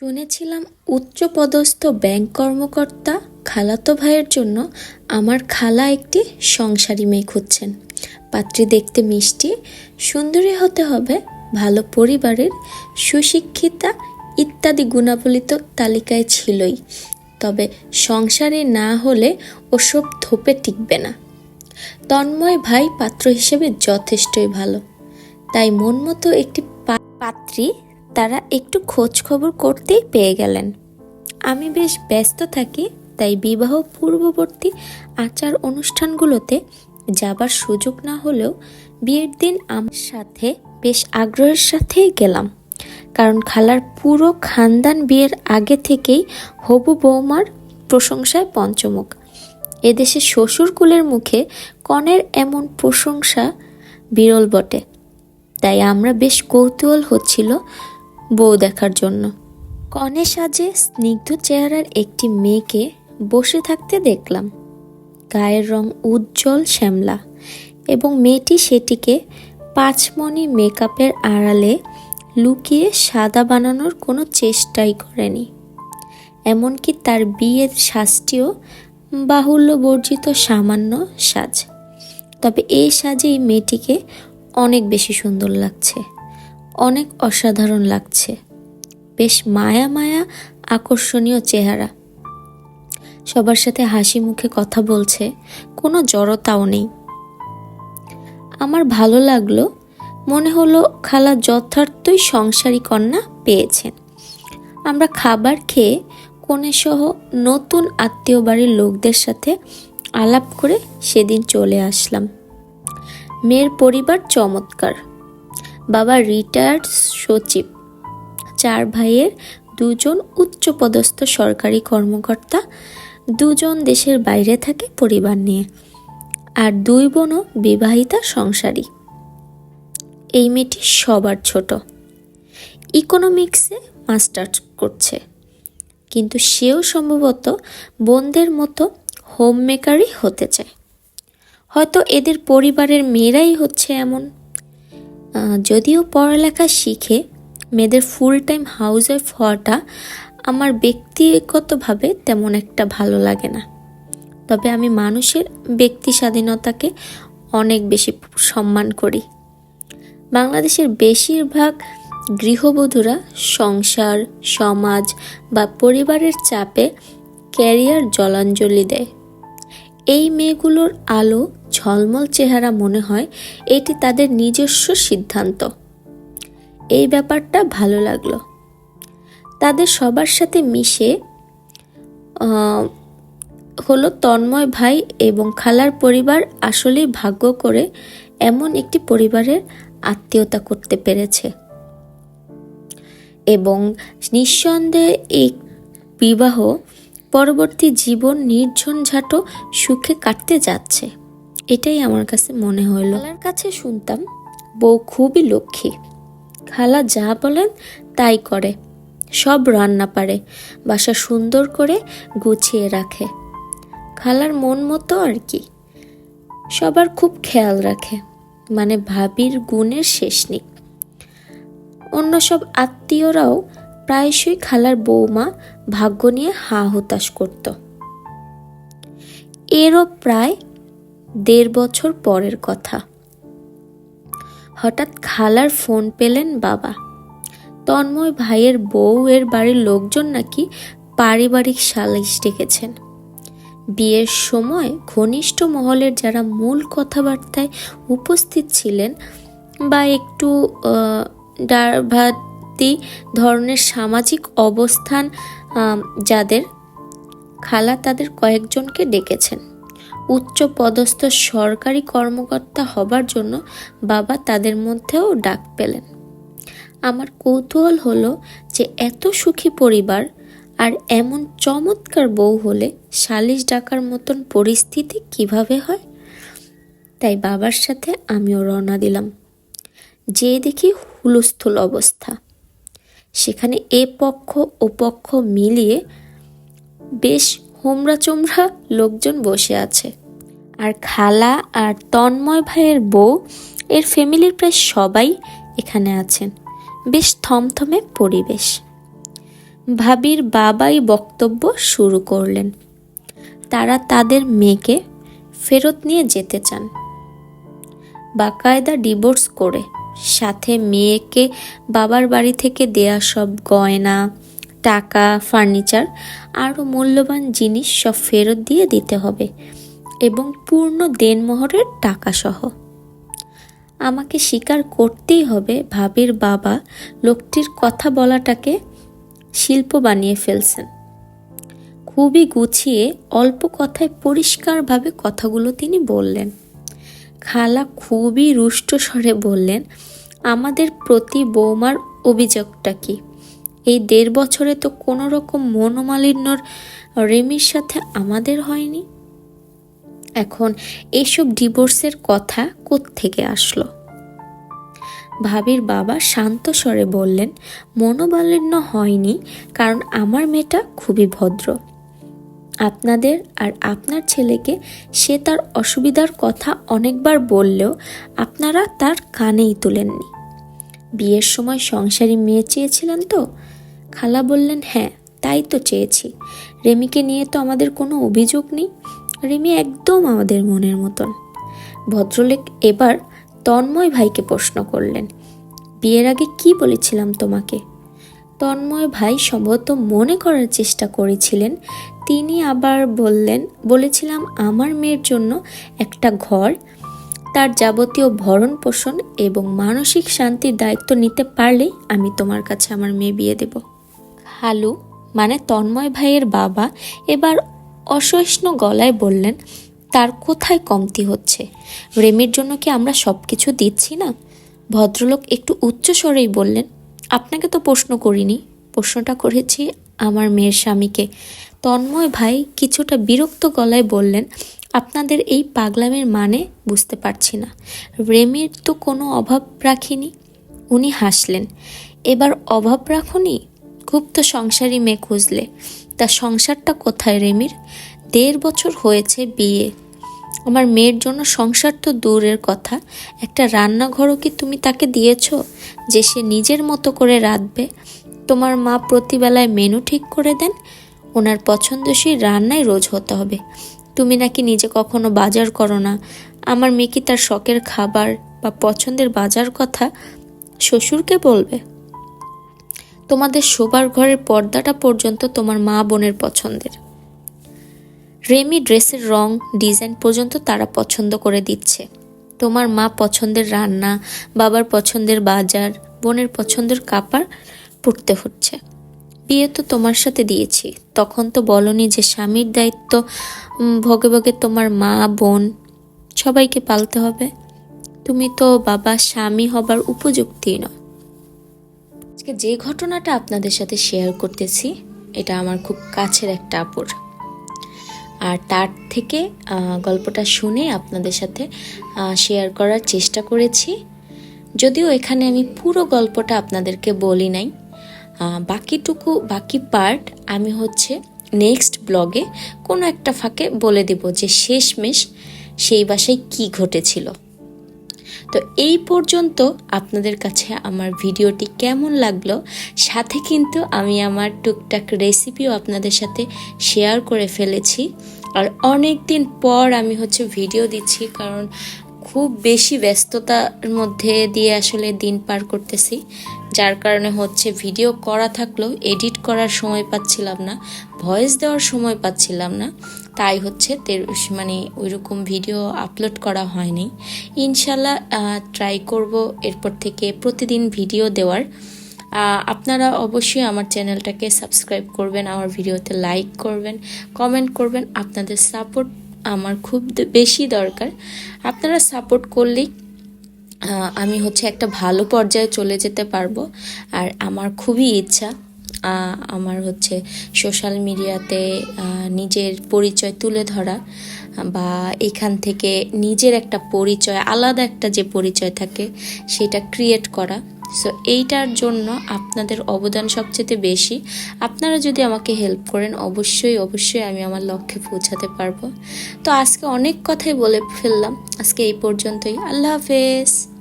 শুনেছিলাম উচ্চপদস্থ ব্যাংক কর্মকর্তা খালাতো ভাইয়ের জন্য আমার খালা একটি সংসারী মেয়ে খুঁজছেন। পাত্রী দেখতে মিষ্টি, সুন্দরী হতে হবে, ভালো পরিবারের সুশিক্ষিতা ইত্যাদি গুণাবলী তো তালিকায় ছিলই। তবে সংসারে না হলে ওসব থোপে টিকবে না। তন্ময় ভাই পাত্র হিসেবে যথেষ্টই ভালো। তাই মন মতো একটি পাত্রী তারা একটু খোঁজ খবর করতেই পেয়ে গেলেন। আমি বেশ ব্যস্ত থাকি, তাই বিবাহ পূর্ববর্তী আচার অনুষ্ঠানগুলোতে যাবার সুযোগ না হলেও বিয়ের দিন আমার সাথে বেশ আগ্রহের সাথেই গেলাম। কারণ খালার পুরো খানদান বিয়ের আগে থেকেই হবু বৌমার প্রশংসায় পঞ্চমুখ। এদেশে শ্বশুরকুলের মুখে কনের এমন প্রশংসা বিরল বটে। তাই আমরা বেশ কৌতূহল হচ্ছিল বউ দেখার জন্য। কনে সাজে স্নিগ্ধ চেহারার একটি মেয়েকে বসে থাকতে দেখলাম। গায়ের রং উজ্জ্বল শ্যামলা এবং মেয়েটি সেটিকে পাঁচমণি মেকআপের আড়ালে লুকিয়ে সাদা বানানোর কোনো চেষ্টাই করেনি। এমনকি তার বিয়ের সাজটিও বাহুল্য বর্জিত সামান্য সাজ। তবে এই সাজেই মেয়েটিকে অনেক বেশি সুন্দর লাগছে। অনেক অসাধারণ লাগছে। বেশ মায়া মায়া আকর্ষণীয় চেহারা। সবার সাথে হাসি মুখে কথা বলছে, কোনো জড়তাও নেই। আমার ভালো লাগল, মনে হলো খালা যথার্থই সংসারী কন্যা পেয়েছেন। আমরা খাবার খেয়ে কনে সহ নতুন আত্মীয় বাড়ির লোকদের সাথে আলাপ করে সেদিন চলে আসলাম। মেয়ের পরিবার চমৎকার। বাবা রিটায়ার্ড সচিব। চার ভাইয়ের দুজন উচ্চপদস্থ সরকারি কর্মকর্তা, দুজন দেশের বাইরে থাকে পরিবার নিয়ে, আর দুই বোনও বিবাহিতা সংসারী। এই মেয়েটি সবার ছোট। ইকোনমিক্সে মাস্টার্স করছে। কিন্তু সেও সম্ভবত বোনদের মতো হোম মেকারই হতে চায়। হয়তো এদের পরিবারের মেয়েরাই হচ্ছে এমন। যদিও পড়ালেখা শিখে মেয়েদের ফুল টাইম হাউস ওয়াইফ হওয়াটা আমার ব্যক্তিগতভাবে তেমন একটা ভালো লাগে না। তবে আমি মানুষের ব্যক্তি স্বাধীনতাকে অনেক বেশি সম্মান করি। বাংলাদেশের বেশিরভাগ গৃহবধূরা সংসার, সমাজ বা পরিবারের চাপে ক্যারিয়ার জলাঞ্জলি দেয়। এই মেয়েগুলোর আলো, ঝলমল চেহারা মনে হয়, এটি তাদের নিজস্ব সিদ্ধান্ত। এই ব্যাপারটা ভালো লাগল। তাদের সবার সাথে মিশে হলো তন্ময় ভাই এবং খালার পরিবার আসলেই ভাগ্য করে এমন একটি পরিবারের আত্মীয়তা করতে পেরেছে। এবং নিঃসন্দেহে এই বিবাহ পরবর্তী জীবন নির্ঝঞ্ঝাটো সুখে কাটতে যাচ্ছে। এটাই আমার কাছে মনে হলো খালার কাছে শুনতাম, বউ খুবই লক্ষ্মী। খালা যা বলেন তাই করে, সব রান্না পারে, বাসা সুন্দর করে গুছিয়ে রাখে। খালার মন মতো আর কি। সবার খুব খেয়াল রাখে মানে ভাবির গুণের শেষ নেই। অন্য সব আত্মীয়রাও প্রায়শই খালার বৌমা ভাগ্য নিয়ে হা হতাশ করত। এরও প্রায় দেড় বছর পরের কথা। হঠাৎ খালার ফোন পেলেন বাবা। তন্ময় ভাইয়ের বউ এর বাড়ির লোকজন নাকি পারিবারিক সালিশ ডেকেছেন। বিয়ের সময় ঘনিষ্ঠ মহলের যারা মূল কথাবার্তায় উপস্থিত ছিলেন বা একটু আহ, ডারভাতি ধরনের সামাজিক অবস্থান যাদের খালা তাদের কয়েকজনকে ডেকেছেন। উচ্চ পদস্থ সরকারি কর্মকর্তা হবার জন্য বাবা তাদের মধ্যেও ডাক পেলেন। আমার কৌতূহল হলো যে এত সুখী পরিবার আর এমন চমৎকার বউ হলে সালিশ ডাকার মতন পরিস্থিতি কীভাবে হয়? তাই বাবার সাথে আমিও রওনা দিলাম। যে দেখি হুলস্থুল অবস্থা। সেখানে এ পক্ষ ও পক্ষ মিলিয়ে বেশ হোমরা চোমরা লোকজন বসে আছে। আর খালা আর তন্ময় ভাইয়ের বউ, এর ফ্যামিলির প্রায় সবাই এখানে আছেন। বেশ থমথমে পরিবেশ। ভাবির বাবাই বক্তব্য শুরু করলেন। তারা তাদের মেয়েকে ফেরত নিয়ে যেতে চান। বাকায়দা ডিভোর্স করে সাথে মেয়েকে বাবার বাড়ি থেকে দেয়া সব গয়না, টাকা, ফার্নিচার, আরও মূল্যবান জিনিস সব ফেরত দিয়ে দিতে হবে এবং পূর্ণ দেনমোহরের টাকা সহ আমাকে স্বীকার করতেই হবে ভাবির বাবা লোকটির কথা বলাটাকে শিল্প বানিয়ে ফেলছেন। খুবই গুছিয়ে, অল্প কথায় পরিষ্কারভাবে কথাগুলো তিনি বললেন। খালা খুবই রুষ্ট স্বরে বললেন, আমাদের প্রতি বৌমার অভিযোগটা কি? এই দেড় বছরে তো কোনো রকম মনোমালিন্যর রেমির সাথে আমাদের হয়নি? এখন এসব ডিভোর্সের কথা থেকে আসলো? ভাবির বাবা শান্ত স্বরে বললেন, মনোমালিন্য হয়নি, কারণ আমার মেয়েটা খুবই ভদ্র। আপনাদের আর আপনার ছেলেকে সে তার অসুবিধার কথা অনেকবার বললেও আপনারা তার কানেই তুলেননি। বিয়ের সময় সংসারী মেয়ে চেয়েছিলেন তো? খালা বললেন হ্যাঁ তাই তো চেয়েছি। রেমিকে নিয়ে তো আমাদের কোনো অভিযোগ নেই। রেমি একদম আমাদের মনের মতন। ভদ্রলোক এবার তন্ময় ভাইকে প্রশ্ন করলেন, বিয়ের আগে কি বলেছিলাম তোমাকে? তন্ময় ভাই সম্ভবত মনে করার চেষ্টা করেছিলেন। তিনি আবার বললেন, বলেছিলাম আমার মেয়ের জন্য একটা ঘর, তার যাবতীয় ভরণ পোষণ এবং মানসিক শান্তির দায়িত্ব নিতে পারলেই আমি তোমার কাছে আমার মেয়ে বিয়ে দেব। হালু মানে তন্ময় ভাইয়ের বাবা, এবার অসহিষ্ণু গলায় বললেন, তার কোথায় কমতি হচ্ছে? রেমির জন্য কি আমরা সব কিছু দিচ্ছি না? ভদ্রলোক একটু উচ্চস্বরেই বললেন আপনাকে তো প্রশ্ন করিনি। প্রশ্নটা করেছি আমার মেয়ের স্বামীকে। তন্ময় ভাই কিছুটা বিরক্ত গলায় বললেন, আপনাদের এই পাগলামের মানে বুঝতে পারছি না। রেমির তো কোনো অভাব রাখিনি। উনি হাসলেন, এবার অভাব রাখুনি? খুব তো সংসারী মেয়ে খুঁজলে। তা সংসারটা কোথায় রেমির? দেড় বছর হয়েছে বিয়ে। আমার মেয়ের জন্য সংসার তো দূরের কথা। একটা রান্নাঘরও কি তুমি তাকে দিয়েছ? যে সে নিজের মতো করে রাঁধবে। তোমার মা প্রতিবেলায় মেনু ঠিক করে দেন, ওনার পছন্দসই রান্নাই রোজ হতে হবে। তুমি নাকি নিজে কখনো বাজার করো না। আমার মেয়ে কি তার শখের খাবার বা পছন্দের বাজার কথা শ্বশুরকে বলবে? তোমাদের শোবার ঘরের পর্দাটা পর্যন্ত তোমার মা বোনের পছন্দের। রেমি ড্রেসের রং, ডিজাইন পর্যন্ত তারা পছন্দ করে দিচ্ছে। তোমার মা পছন্দের রান্না, বাবার পছন্দের বাজার, বোনের পছন্দের কাপড় পড়তে হচ্ছে। বিয়ে তো তোমার সাথে দিয়েছি। তখন তো বলনি যে স্বামীর দায়িত্ব ভগে ভগে তোমার মা, বোন সবাইকে পালতে হবে। তুমি তো বাবা, স্বামী হবার উপযুক্তি নয়। আজকে যে ঘটনাটা আপনাদের সাথে শেয়ার করতেছি, এটা আমার খুব কাছের একটা আপুর। আর তার থেকে গল্পটা শুনে আপনাদের সাথে শেয়ার করার চেষ্টা করেছি। যদিও এখানে আমি পুরো গল্পটা আপনাদেরকে বলি নাই। বাকিটুকু, বাকি পার্ট আমি হচ্ছে নেক্সট ব্লগে কোনো একটা ফাঁকে বলে দেব যে শেষমেশ সেই বাসায় কি ঘটেছিল। তো এই পর্যন্ত আপনাদের কাছে আমার ভিডিওটি কেমন লাগল, সাথে কিন্তু আমি আমার টুকটাক রেসিপিও আপনাদের সাথে শেয়ার করে ফেলেছি। আর অনেক দিন পর আমি হচ্ছে ভিডিও দিচ্ছি, কারণ খুব বেশি ব্যস্ততার মধ্যে দিয়ে আসলে দিন পার করতেছি। যার কারণে হচ্ছে ভিডিও করা থাকলেও এডিট করার সময় পাচ্ছিলাম না ভয়েস দেওয়ার সময় পাচ্ছিলাম না, তাই হচ্ছে মানে ওইরকম ভিডিও আপলোড করা হয়নি। ইনশাল্লাহ ট্রাই করব এরপর থেকে প্রতিদিন ভিডিও দেওয়ার। আপনারা অবশ্যই আমার চ্যানেলটাকে সাবস্ক্রাইব করবেন, আমার ভিডিওতে লাইক করবেন কমেন্ট করবেন। আপনাদের সাপোর্ট আমার খুব বেশি দরকার। আপনারা সাপোর্ট করলেই আমি হচ্ছে একটা ভালো পর্যায়ে চলে যেতে পারব। আর আমার খুবই ইচ্ছা আমার হচ্ছে সোশ্যাল মিডিয়াতে নিজের পরিচয় তুলে ধরা বা এখান থেকে নিজের একটা পরিচয়, আলাদা একটা যে পরিচয় থাকে সেটা ক্রিয়েট করা। সো এইটার জন্য আপনাদের অবদান সবচেয়ে বেশি। আপনারা যদি আমাকে হেল্প করেন, অবশ্যই অবশ্যই আমি আমার লক্ষ্যে পৌঁছাতে পারব। তো আজকে অনেক কথাই বলে ফেললাম। আজকে এই পর্যন্তই। আল্লাহ হাফেজ।